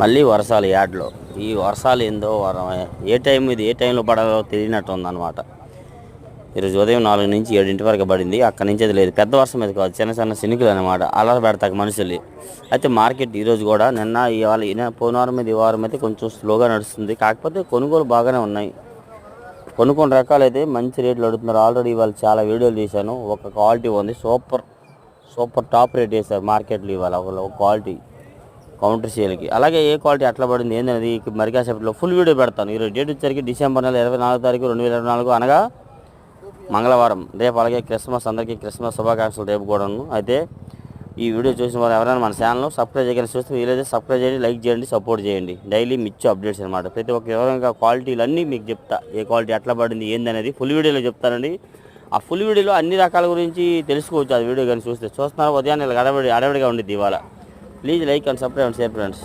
మళ్ళీ వర్షాలు యాడ్లో. ఈ వర్షాలు ఏందో ఏ టైం ఇది ఏ టైంలో పడాలో తెలియనట్టు ఉందన్నమాట ఈరోజు ఉదయం నాలుగు నుంచి ఏడింటి వరకు పడింది. అక్కడి నుంచి అది లేదు. పెద్ద వర్షం మీద కాదు. చిన్న చిన్న సినికులు అనమాట అలర పెడతాక మనుషులు అయితే మార్కెట్ ఈరోజు కూడా నిన్న ఇవాళ ఈయన పోయిన వారం మీద ఈ వారం అయితే కొంచెం స్లోగా నడుస్తుంది. కాకపోతే కొనుగోలు బాగానే ఉన్నాయి. కొన్ని కొన్ని రకాలు అయితే మంచి రేట్లు అడుగుతున్నారు. ఆల్రెడీ ఇవాళ చాలా వీడియోలు తీశాను. ఒక క్వాలిటీ ఉంది. సూపర్ సూపర్ టాప్ రేట్ వేశారు మార్కెట్లో ఇవాళ. ఒక క్వాలిటీ. కౌంటర్ సేల్కి. అలాగే ఏ క్వాలిటీ అట్లా పడింది ఏంటనేది మరి కాసేపట్లో ఫుల్ వీడియో పెడతాను. ఈరోజు డేట్ వచ్చేసరికి డిసెంబర్ నెల ఇరవై నాలుగు తారీఖు రెండు వేల ఇరవై నాలుగు అనగా మంగళవారం. రేపు అలాగే క్రిస్మస్ అందరికీ క్రిస్మస్ శుభాకాంక్షలు రేపు కూడాను. అయితే ఈ వీడియో చూసిన వారు ఎవరైనా మన ఛానల్ సబ్స్క్రైబ్ చేయగలిగిన చూస్తే వీలైతే సబ్స్క్రైబ్ చేయండి లైక్ చేయండి సపోర్ట్ చేయండి. డైలీ మిచ్చు అప్డేట్స్ అనమాట ప్రతి ఒక్క వివరంగా క్వాలిటీలన్నీ మీకు చెప్తా. ఏ క్వాలిటీ ఎట్లా పడింది ఏందనేది ఫుల్ వీడియోలో చెప్తానండి. ఆ ఫుల్ వీడియోలో అన్ని రకాల గురించి తెలుసుకోవచ్చు. ఆ వీడియో కానీ చూస్తే చూస్తున్నారు ఉదయాన్నే ఇలా అడవిడిగా ఉండిద్ది ఇవాళ. please like and subscribe and share friends